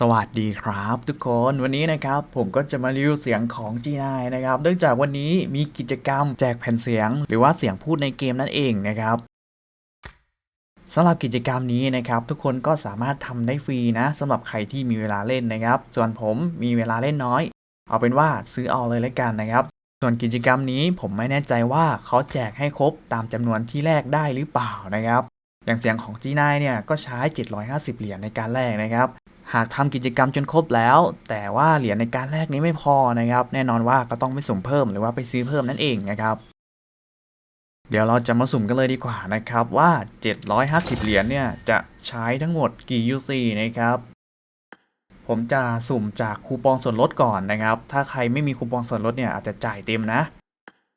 สวัสดีครับทุกคนวันนี้นะครับผมก็จะมารีวิวเสียงของ G9 นะครับเนื่องจากวันนี้มีกิจกรรมแจกแผ่นเสียง หรือว่าเสียงพูดในเกมนั่นเองนะครับสำหรับกิจกรรมนี้นะครับ ทุกคนก็สามารถทำได้ฟรีนะสำหรับใครที่มีเวลาเล่นนะครับ ส่วนผมมีเวลาเล่นน้อย เอาเป็นว่าซื้อเอาเลยแล้วกันนะครับ ส่วนกิจกรรมนี้ผมไม่แน่ใจว่าเขาแจกให้ครบตามจำนวนที่แลกได้หรือเปล่านะครับ อย่างเสียงของ G9 เนี่ยก็ใช้ 750 เหรียญในการแลกนะครับ หากทำกิจกรรมจนครบแล้ว แต่ว่าเหรียญในการแลกนี้ไม่พอนะครับ แน่นอนว่าก็ต้องไปสุ่มเพิ่มหรือว่าไปซื้อเพิ่มนั่นเองนะครับเดี๋ยวเราจะมาสุ่มกันเลยดีกว่านะครับว่า 750 เหรียญเนี่ยจะใช้ทั้งหมดกี่ UC นะครับ ผมจะสุ่มจากคูปองส่วนลดก่อนนะครับ ถ้าใครไม่มีคูปองส่วนลดเนี่ยอาจจะจ่ายเต็มนะ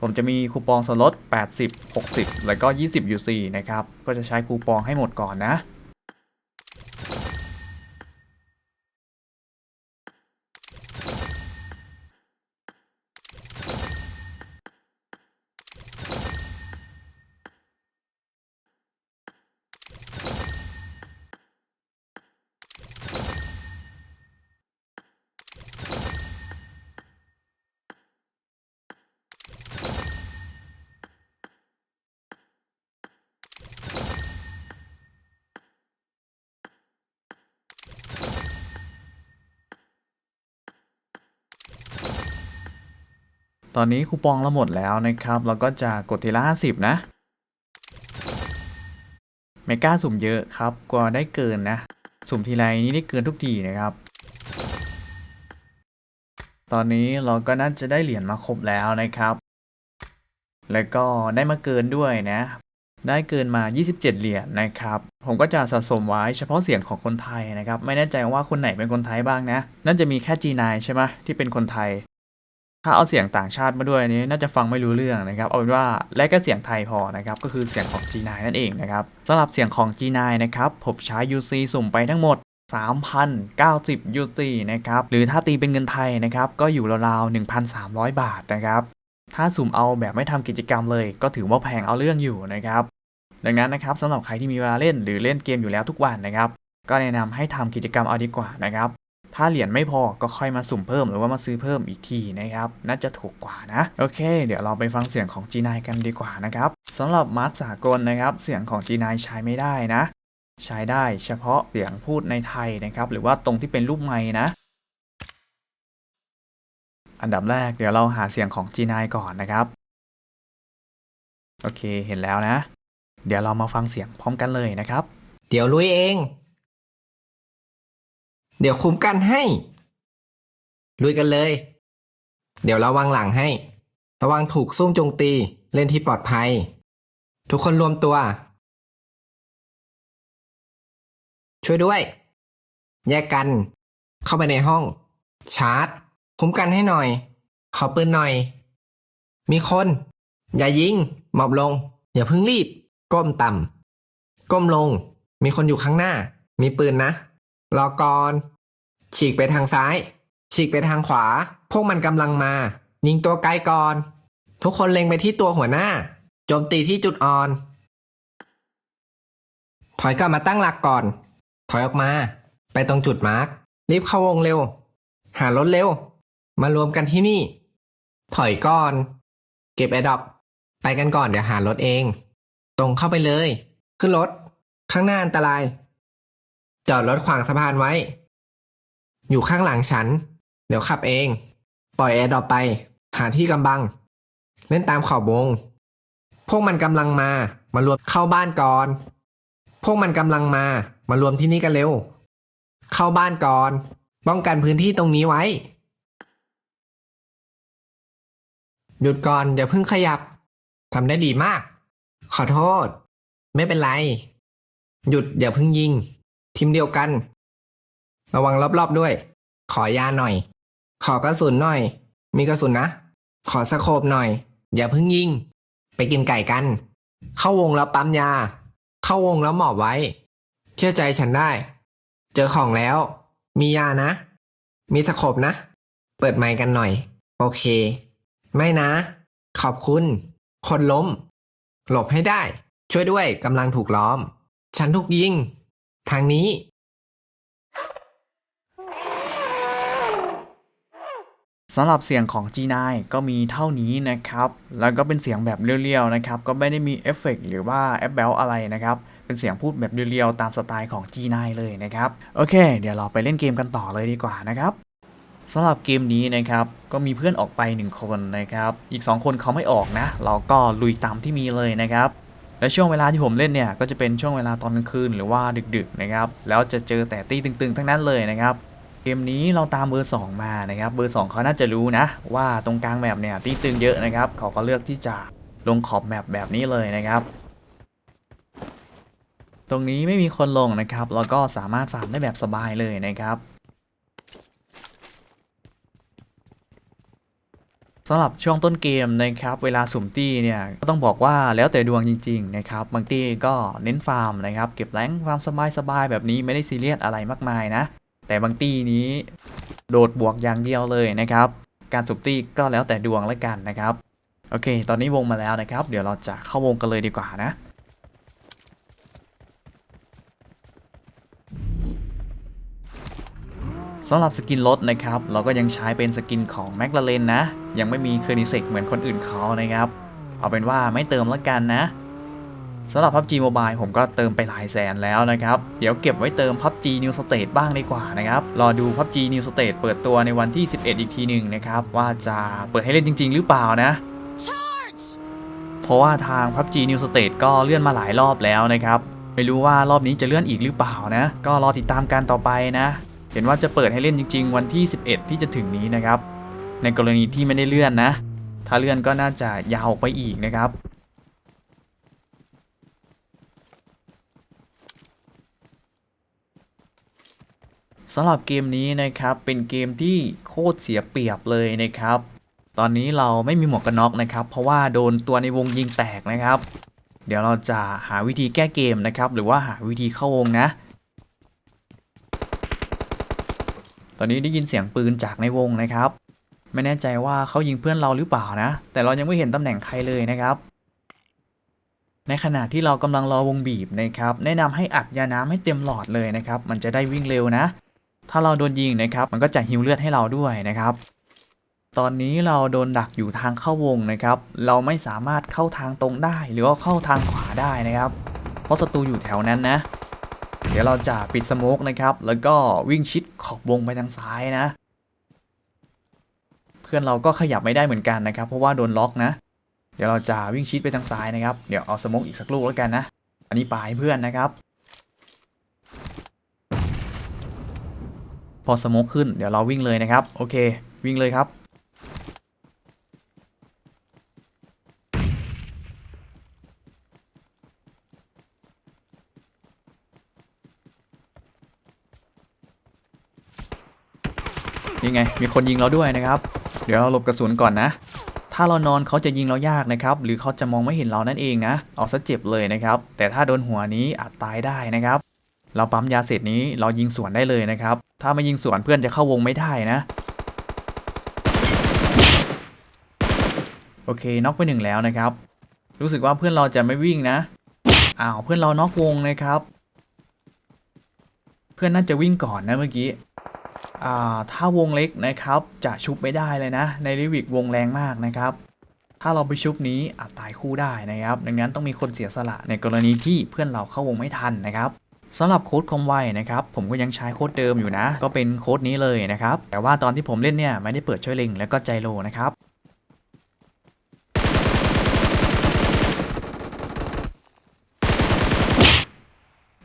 ผมจะมีคูปองส่วนลด 80 60 แล้วก็ 20 UC นะครับ ก็จะใช้คูปองให้หมดก่อนนะ ตอนนี้คูปองเราหมดแล้วนะครับ เราก็จะกดทีละ50 นะไม่กล้าสุ่มเยอะครับกลัวได้เกินนะ สุ่มทีไรนี้ได้เกินทุกทีนะครับ ตอนนี้เราก็น่าจะได้เหรียญมาครบแล้วนะครับ แล้วก็ได้มาเกินด้วยนะ ได้เกินมา 27 เหรียญนะครับ ผมก็จะสะสมไว้เฉพาะเสียงของคนไทยนะครับ ไม่แน่ใจว่าคนไหนเป็นคนไทยบ้างนะ น่าจะมีแค่ G9 ใช่ไหมที่เป็นคนไทย ถ้าเอาเสียงต่างชาติมาด้วยนี้น่าจะฟังไม่รู้เรื่องนะครับเอาเป็นว่าและก็เสียงไทยพอนะครับก็คือเสียงของ G9 นั่นเองนะครับสำหรับเสียงของ G9 นะครับผมใช้ UC สุ่มไปทั้งหมด 3,090 UC นะครับหรือถ้าตีเป็นเงินไทยนะครับก็อยู่ราวๆ1,300 บาทนะครับถ้าสุ่มเอาแบบไม่ทำกิจกรรมเลย ก็ถือว่าแพงเอาเรื่องอยู่นะครับดังนั้นนะครับสำหรับใครที่มีเวลาเล่นหรือเล่นเกมอยู่แล้วทุกวันนะครับก็แนะนำให้ทำกิจกรรมเอาดีกว่านะครับ ถ้าเหรียญไม่พอก็ค่อยมาสุ่มเพิ่มหรือว่ามาซื้อเพิ่มอีกทีนะครับ น่าจะถูกกว่านะ โอเค เดี๋ยวเราไปฟังเสียงของ G9 กันดีกว่านะครับสำหรับมาร์คสากลนะครับ เสียงของ G9 ใช้ไม่ได้นะ ใช้ได้เฉพาะเสียงพูดในไทยนะครับ หรือว่าตรงที่เป็นรูปไม้นะ อันดับแรกเดี๋ยวเราหาเสียงของ G9 ก่อนนะครับ โอเคเห็นแล้วนะ เดี๋ยวเรามาฟังเสียงพร้อมกันเลยนะครับ เดี๋ยวลุยเอง เดี๋ยวคุมกันให้ ลุยกันเลย เดี๋ยวระวังหลังให้ ระวังถูกซุ่มโจมตี เล่นที่ปลอดภัย ทุกคนรวมตัว ช่วยด้วย แยกกัน เข้าไปในห้อง ชาร์จ คุ้มกันให้หน่อย ขอปืนหน่อย มีคน อย่ายิง หมอบลง อย่าเพิ่งรีบ ก้มต่ำก้มลง มีคนอยู่ข้างหน้า มีปืนนะ รอก่อน ฉีกไปทางซ้าย ฉีกไปทางขวา พวกมันกำลังมา ยิงตัวไกลก่อน ทุกคนเล็งไปที่ตัวหัวหน้า โจมตีที่จุดอ่อน ถอยกลับมาตั้งหลักก่อน ถอยออกมา ไปตรงจุดมาร์กรีบเข้าวงเร็ว หารถเร็ว มารวมกันที่นี่ ถอยก่อน เก็บแอดดอปไปกันก่อนเดี๋ยวหารถเอง ตรงเข้าไปเลย ขึ้นรถ ข้างหน้าอันตราย จอดรถขวางสะพานไว้ อยู่ข้างหลังฉัน เดี๋ยวขับเอง ปล่อยแอร์ดรอปไป หาที่กำบัง เล่นตามขอบวง พวกมันกำลังมา มารวมเข้าบ้านก่อน พวกมันกำลังมา มารวมที่นี่กันเร็ว เข้าบ้านก่อน ป้องกันพื้นที่ตรงนี้ไว้ หยุดก่อนอย่าเพิ่งขยับ ทำได้ดีมาก ขอโทษ ไม่เป็นไร หยุดอย่าเพิ่งยิง ทีมเดียวกัน ระวังรอบๆด้วย ขอยาหน่อย ขอกระสุนหน่อย มีกระสุนนะ ขอสโคบหน่อย อย่าเพิ่งยิง ไปกินไก่กัน เข้าวงแล้วปั๊มยา เข้าวงแล้วหมอบไว้ เชื่อใจฉันได้ เจอของแล้ว มียานะ มีสโคบนะ เปิดไมค์กันหน่อย โอเค ไม่นะ ขอบคุณ คนล้ม หลบให้ได้ ช่วยด้วยกำลังถูกล้อม ฉันถูกยิง ทางนี้ สำหรับเสียงของ G9 ก็มีเท่านี้นะครับ แล้วก็เป็นเสียงแบบเรียวๆนะครับ ก็ไม่ได้มีเอฟเฟกต์หรือว่าแอปเบลอะไรนะครับ เป็นเสียงพูดแบบเรียวๆตามสไตล์ของ G9 เลยนะครับ โอเค เดี๋ยวเราไปเล่นเกมกันต่อเลยดีกว่านะครับสำหรับเกมนี้นะครับก็มีเพื่อนออกไป 1 คนนะครับ อีก 2 คนเขาไม่ออกนะ เราก็ลุยตามที่มีเลยนะครับ และช่วงเวลาที่ผมเล่นเนี่ยก็จะเป็นช่วงเวลาตอนกลางคืนหรือว่าดึกๆนะครับ แล้วจะเจอแต่ตีตึงๆ ทั้งนั้นเลยนะครับ เกมนี้เราตามเบอร์ 2 มานะครับ เบอร์ 2 เขาน่าจะรู้นะ ว่าตรงกลางแมปเนี่ยตีตึงเยอะนะครับ เขาก็เลือกที่จะลงขอบแมปแบบนี้เลยนะครับ ตรงนี้ไม่มีคนลงนะครับ แล้วก็สามารถฟาร์มได้แบบสบายเลยนะครับสำหรับช่วงต้นเกมนะครับ เวลาสุ่มตี้เนี่ยก็ต้องบอกว่าแล้วแต่ดวงจริง ๆ นะครับ บางตี้ก็เน้นฟาร์มนะครับ เก็บแรงฟาร์มสบายๆแบบนี้ไม่ได้ซีเรียสอะไรมากมายนะ แต่บางตี้นี้โดดบวกอย่างเดียวเลยนะครับ การสุ่มตี้ก็แล้วแต่ดวงแล้วกันนะครับ โอเค ตอนนี้วงมาแล้วนะครับ เดี๋ยวเราจะเข้าวงกันเลยดีกว่านะสำหรับสกินรถนะครับ เราก็ยังใช้เป็นสกินของแม l ลาเรนนะ ยังไม่มีเคอร์นิเซกเหมือนคนอื่นเขานะครับ เอาเป็นว่าไม่เติมแล้วกันนะ สำหรับ PUBG Mobile ผมก็เติมไปหลายแสนแล้วนะครับ เดี๋ยวเก็บไว้เติม PUBG New State บ้างดีกว่านะครับ รอดู PUBG New State เปิดตัวในวันที่ 11 อีกทีหนึ่งนะครับ ว่าจะเปิดให้เล่นจริง ๆ หรือเปล่านะ เพราะว่าทาง PUBG New State ก็เลื่อนมาหลายรอบแล้วนะครับ ไม่รู้ว่ารอบนี้จะเลื่อนอีกหรือเปล่านะ ก็รอติดตามกันต่อไปนะ เห็นว่าจะเปิดให้เล่นจริง ๆ วันที่ 11 ที่จะถึงนี้นะครับ ในกรณีที่ไม่ได้เลื่อนนะ ถ้าเลื่อนก็น่าจะยาวออกไปอีกนะครับ สำหรับเกมนี้นะครับเป็นเกมที่โคตรเสียเปรียบเลยนะครับ ตอนนี้เราไม่มีหมวกกันน็อกนะครับ เพราะว่าโดนตัวในวงยิงแตกนะครับ เดี๋ยวเราจะหาวิธีแก้เกมนะครับ หรือว่าหาวิธีเข้าวงนะ ตอนนี้ได้ยินเสียงปืนจากในวงนะครับ ไม่แน่ใจว่าเขายิงเพื่อนเราหรือเปล่านะ แต่เรายังไม่เห็นตำแหน่งใครเลยนะครับในขณะที่เรากำลังรอวงบีบนะครับ แนะนำให้อัดยาน้ำให้เต็มหลอดเลยนะครับ มันจะได้วิ่งเร็วนะ ถ้าเราโดนยิงนะครับ มันก็จะฮิวเลือดให้เราด้วยนะครับ ตอนนี้เราโดนดักอยู่ทางเข้าวงนะครับ เราไม่สามารถเข้าทางตรงได้ หรือว่าเข้าทางขวาได้นะครับ เพราะศัตรูอยู่แถวนั้นนะ เดี๋ยวเราจะปิดสโมกนะครับ แล้วก็วิ่งชิดขอบวงไปทางซ้ายนะ เพื่อนเราก็ขยับไม่ได้เหมือนกันนะครับ เพราะว่าโดนล็อกนะ เดี๋ยวเราจะวิ่งชิดไปทางซ้ายนะครับ เดี๋ยวเอาสโมกอีกสักลูกแล้วกันนะ อันนี้ปลายเพื่อนนะครับ พอสโมกขึ้นเดี๋ยวเราวิ่งเลยนะครับ โอเค วิ่งเลยครับนี่ไง มีคนยิงเราด้วยนะครับ เดี๋ยวเราหลบกระสุนก่อนนะ ถ้าเรานอนเขาจะยิงเรายากนะครับ หรือเขาจะมองไม่เห็นเรานั่นเองนะ เอาซะเจ็บเลยนะครับ แต่ถ้าโดนหัวนี้อาจตายได้นะครับ เราปั๊มยาเสร็จนี้เรายิงสวนได้เลยนะครับ ถ้าไม่ยิงสวนเพื่อนจะเข้าวงไม่ได้นะ โอเคน็อกไปหนึ่งแล้วนะครับ รู้สึกว่าเพื่อนเราจะไม่วิ่งนะ อ้าวเพื่อนเราน็อกวงนะครับ เพื่อนน่าจะวิ่งก่อนนะเมื่อกี้ อ่าถ้าวงเล็กนะครับจะชุบไม่ได้เลยนะ ในลิวิกวงแรงมากนะครับถ้าเราไปชุบนี้อาจตายคู่ได้นะครับ ดังนั้นต้องมีคนเสียสละในกรณีที่เพื่อนเราเข้าวงไม่ทันนะครับ สำหรับโค้ดคอมไวนะครับผมก็ยังใช้โค้ดเดิมอยู่นะ ก็เป็นโค้ดนี้เลยนะครับ แต่ว่าตอนที่ผมเล่นเนี่ยไม่ได้เปิดช่วยเล็งแล้วก็ใจโลนะครับ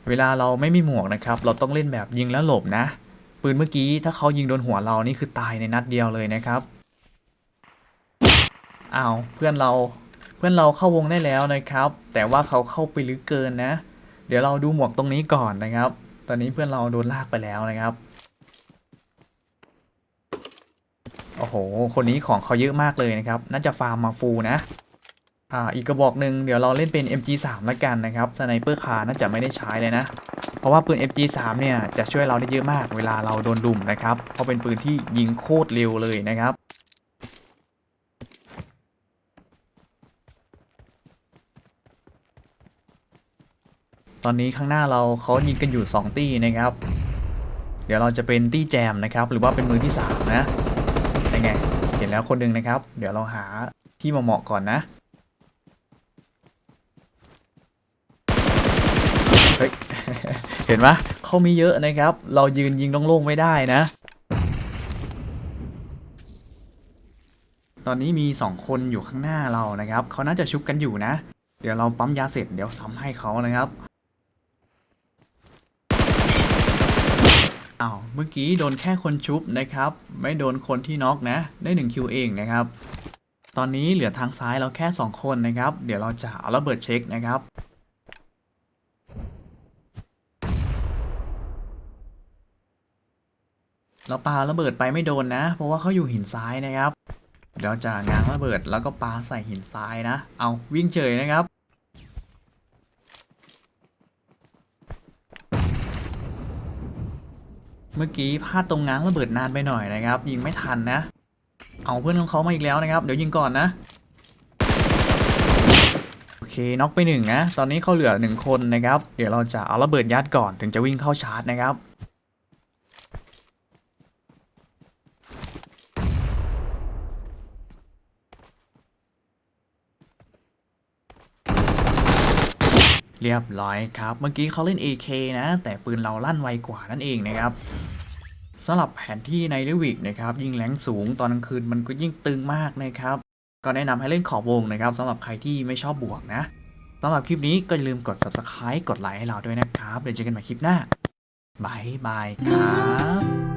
เวลาเราไม่มีหมวกนะครับ เราต้องเล่นแบบยิงแล้วหลบนะ ปืนเมื่อกี้ถ้าเขายิงโดนหัวเรานี่คือตายในนัดเดียวเลยนะครับอ้าวเพื่อนเราเพื่อนเราเข้าวงได้แล้วนะครับ แต่ว่าเขาเข้าไปลึกเกินนะ เดี๋ยวเราดูหมวกตรงนี้ก่อนนะครับ ตอนนี้เพื่อนเราโดนลากไปแล้วนะครับ โอ้โห คนนี้ของเขาเยอะมากเลยนะครับ น่าจะฟาร์มมาฟูลนะ อ่า อีกกระบอกหนึ่งเดี๋ยวเราเล่นเป็น MG3 ละกันนะครับสไนเปอร์คาน่าจะไม่ได้ใช้เลยนะ เพราะว่าปืน FG3 เนี่ยจะช่วยเราได้เยอะมากเวลาเราโดนลุมนะครับ เพราะเป็นปืนที่ยิงโคตรเร็วเลยนะครับ ตอนนี้ข้างหน้าเราเขายิงกันอยู่ 2 ตี้นะครับ เดี๋ยวเราจะเป็นตี้แจมนะครับ หรือว่าเป็นมือที่ 3 นะยังไง เห็นแล้วคนหนึ่งนะครับ เดี๋ยวเราหาที่เหมาะๆก่อนนะเฮ้ยเห็นไหมเขามีเยอะนะครับ เรายืนยิงโล่งๆไม่ได้นะ ตอนนี้มีสองคนอยู่ข้างหน้าเรานะครับ เขาน่าจะชุบกันอยู่นะ เดี๋ยวเราปั๊มยาเสร็จเดี๋ยวซ้ำให้เขานะครับ อ้าวเมื่อกี้โดนแค่คนชุบนะครับ ไม่โดนคนที่น็อกนะ ได้1คิวเองนะครับ ตอนนี้เหลือทางซ้ายเราแค่ 2 คนนะครับ เดี๋ยวเราจะเอาระเบิดเช็คนะครับเราปาระเบิดไปไม่โดนนะ เพราะว่าเขาอยู่หินซ้ายนะครับ เดี๋ยวจะง้างระเบิดแล้วก็ปาใส่หินซ้ายนะ เอาวิ่งเฉยนะครับ เมื่อกี้พลาดตรงง้างระเบิดนานไปหน่อยนะครับ ยิงไม่ทันนะ เอาเพื่อนของเขามาอีกแล้วนะครับ เดี๋ยวยิงก่อนนะ โอเค น็อกไปหนึ่งนะ ตอนนี้เขาเหลือหนึ่งคนนะครับ เดี๋ยวเราจะเอาระเบิดยัดก่อนถึงจะวิ่งเข้าชาร์จนะครับ เรียบร้อยครับ เมื่อกี้เขาเล่น AK นะ แต่ปืนเราลั่นไวกว่านั่นเองนะครับสำหรับแผนที่ในลิวิกนะครับ ยิ่งแรงสูงตอนกลางคืนมันก็ยิ่งตึงมากนะครับ ก็แนะนำให้เล่นขอบวงนะครับสำหรับใครที่ไม่ชอบบวกนะสำหรับคลิปนี้ก็อย่าลืมกด subscribe กดไลค์ให้เราด้วยนะครับ เดี๋ยวเจอกันใหม่คลิปหน้าบายบายครับ